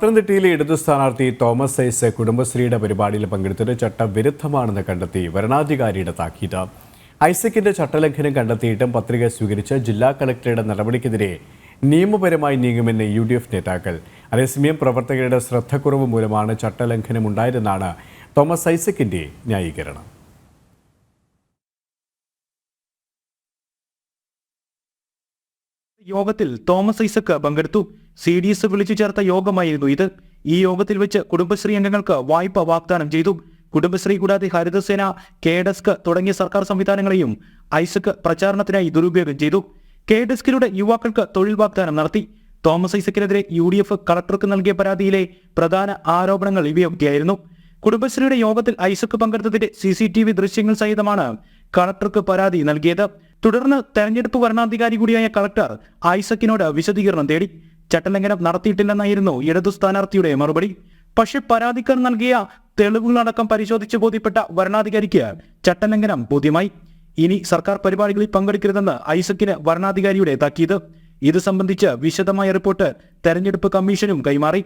പത്തനംതിട്ടയിലെ ഇടതു സ്ഥാനാർത്ഥി തോമസ് ഐസ് കുടുംബശ്രീയുടെ പരിപാടിയിൽ പങ്കെടുത്തത് ചട്ടവിരുദ്ധമാണെന്ന് കണ്ടെത്തി വരണാധികാരിയുടെ താക്കീത്. ഐസക്കിന്റെ ചട്ടലംഘനം കണ്ടെത്തിയിട്ടും പത്രിക സ്വീകരിച്ച ജില്ലാ കളക്ടറുടെ നടപടിക്കെതിരെ നിയമപരമായി നീങ്ങുമെന്ന് യു ഡി എഫ് നേതാക്കൾ. അതേസമയം പ്രവർത്തകരുടെ ശ്രദ്ധക്കുറവ് മൂലമാണ് ചട്ടലംഘനം ഉണ്ടായതെന്നാണ് തോമസ് ഐസക്കിന്റെ ന്യായീകരണം. യോഗത്തിൽ തോമസ് ഐസക് പങ്കെടുത്തു. സി ഡി എസ് വിളിച്ചു ചേർത്ത യോഗമായിരുന്നു ഇത്. ഈ യോഗത്തിൽ വെച്ച് കുടുംബശ്രീ അംഗങ്ങൾക്ക് വായ്പ വാഗ്ദാനം ചെയ്തു. കുടുംബശ്രീ കൂടാതെ ഹരിതസേന കേഡസ്ക് തുടങ്ങിയ സർക്കാർ സംവിധാനങ്ങളെയും ഐസക് പ്രചാരണത്തിനായി ദുരുപയോഗം ചെയ്തു. കേഡസ്കിലൂടെ യുവാക്കൾക്ക് തൊഴിൽ വാഗ്ദാനം നടത്തി. തോമസ് ഐസക്കിനെതിരെ യു ഡി എഫ് കളക്ടർക്ക് നൽകിയ പരാതിയിലെ പ്രധാന ആരോപണങ്ങൾ ഇവയൊക്കെയായിരുന്നു. കുടുംബശ്രീയുടെ യോഗത്തിൽ ഐസക് പങ്കെടുത്തതിന്റെ സി സി ടി വി ദൃശ്യങ്ങൾ സഹിതമാണ് കളക്ടർക്ക് പരാതി നൽകിയത്. തുടർന്ന് തെരഞ്ഞെടുപ്പ് വരണാധികാരി കൂടിയായ കളക്ടർ ഐസക്കിനോട് വിശദീകരണം തേടി ചട്ടലംഘനം നടത്തിയിട്ടില്ലെന്നായിരുന്നു ഇടതു സ്ഥാനാർത്ഥിയുടെ മറുപടി. പക്ഷേ പരാതിക്കാർ നൽകിയ തെളിവുകളടക്കം പരിശോധിച്ച് ബോധ്യപ്പെട്ട വരണാധികാരിക്ക് ചട്ടലംഘനം ബോധ്യമായി. ഇനി സർക്കാർ പരിപാടികളിൽ പങ്കെടുക്കരുതെന്ന് ഐസക്കിന് വരണാധികാരിയുടെ താക്കീത്. ഇത് സംബന്ധിച്ച് വിശദമായ റിപ്പോർട്ട് തെരഞ്ഞെടുപ്പ് കമ്മീഷനും കൈമാറി.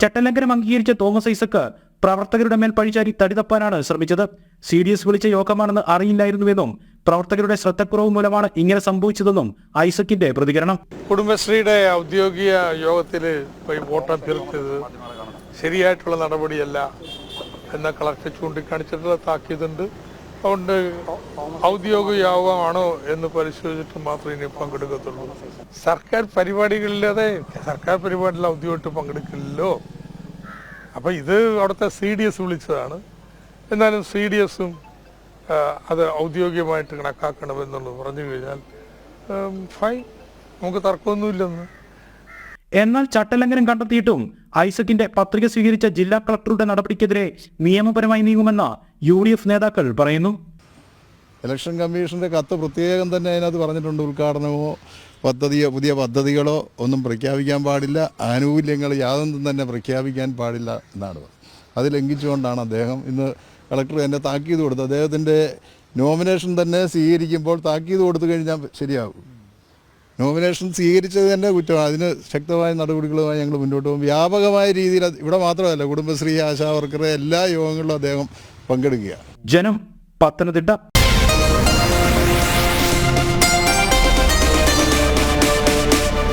ചട്ടലംഘനം അംഗീകരിച്ച തോമസ് ഐസക്ക് പ്രവർത്തകരുടെ മേൽ പഴിചാരി തടിതപ്പാനാണ് ശ്രമിച്ചത്. സി ഡി എസ് വിളിച്ച യോഗമാണെന്ന് അറിയില്ലായിരുന്നുവെന്നും പ്രവർത്തകരുടെ ശ്രദ്ധക്കുറവ് മൂലമാണ് ഇങ്ങനെ സംഭവിച്ചതെന്നും ഐസക്കിന്റെ പ്രതികരണം. കുടുംബശ്രീയുടെ ഔദ്യോഗിക യോഗത്തിൽ വോട്ടം അഭ്യർത്ഥിച്ചത് ശരിയായിട്ടുള്ള നടപടിയല്ല എന്ന കളക്ടർ ചൂണ്ടിക്കാണിച്ചിട്ടുള്ള താക്കീതുണ്ട്. അതുകൊണ്ട് ഔദ്യോഗിക യോഗമാണോ എന്ന് പരിശോധിച്ചിട്ട് മാത്രമേ ഇനി പങ്കെടുക്കത്തുള്ളൂ. സർക്കാർ പരിപാടികളിലതെ സർക്കാർ പരിപാടിയിൽ ഔദ്യോഗികമായിട്ട് പങ്കെടുക്കില്ലല്ലോ. അപ്പൊ ഇത് അവിടുത്തെ സി ഡി എസ് വിളിച്ചതാണ്. എന്നാലും സി ഡി എസും അത് ഔദ്യോഗികമായിട്ട് കണക്കാക്കണമെന്നുള്ളത് പറഞ്ഞു കഴിഞ്ഞാൽ ഫൈൻ നമുക്ക് തർക്കമൊന്നുമില്ലെന്ന്. എന്നാൽ ചട്ടലംഘനം കണ്ടെത്തിയിട്ടും ഐസക്കിന്റെ പത്രിക സ്വീകരിച്ച ജില്ലാ കളക്ടറുടെ നടപടിക്കെതിരെ നിയമപരമായി നീങ്ങുമെന്ന് യു ഡി എഫ് നേതാക്കൾ പറയുന്നു. ഇലക്ഷൻ കമ്മീഷന്റെ കത്ത് പ്രത്യേകം തന്നെ അതിനകത്ത് പറഞ്ഞിട്ടുണ്ട് ഉദ്ഘാടനമോ പദ്ധതിയോ പുതിയ പദ്ധതികളോ ഒന്നും പ്രഖ്യാപിക്കാൻ പാടില്ല. ആനുകൂല്യങ്ങൾ യാതൊന്നും തന്നെ പ്രഖ്യാപിക്കാൻ പാടില്ല എന്നാണ് അത് ലംഘിച്ചുകൊണ്ടാണ് അദ്ദേഹം ഇന്ന് കളക്ടർ എന്നെ താക്കീത് കൊടുത്തത്. അദ്ദേഹത്തിന്റെ നോമിനേഷൻ തന്നെ സ്വീകരിക്കുമ്പോൾ താക്കീത് കൊടുത്തു കഴിഞ്ഞാൽ ശരിയാകും. നോമിനേഷൻ സ്വീകരിച്ചത് തന്നെ കുറ്റമാണ്. അതിന് ശക്തമായ നടപടികളുമായി ഞങ്ങൾ മുന്നോട്ട് പോകും. വ്യാപകമായ രീതിയിൽ ഇവിടെ മാത്രമല്ല കുടുംബശ്രീ ആശാ വർക്കറെ എല്ലാ യോഗങ്ങളിലും അദ്ദേഹം പങ്കെടുക്കുക ജനം പത്തനംതിട്ട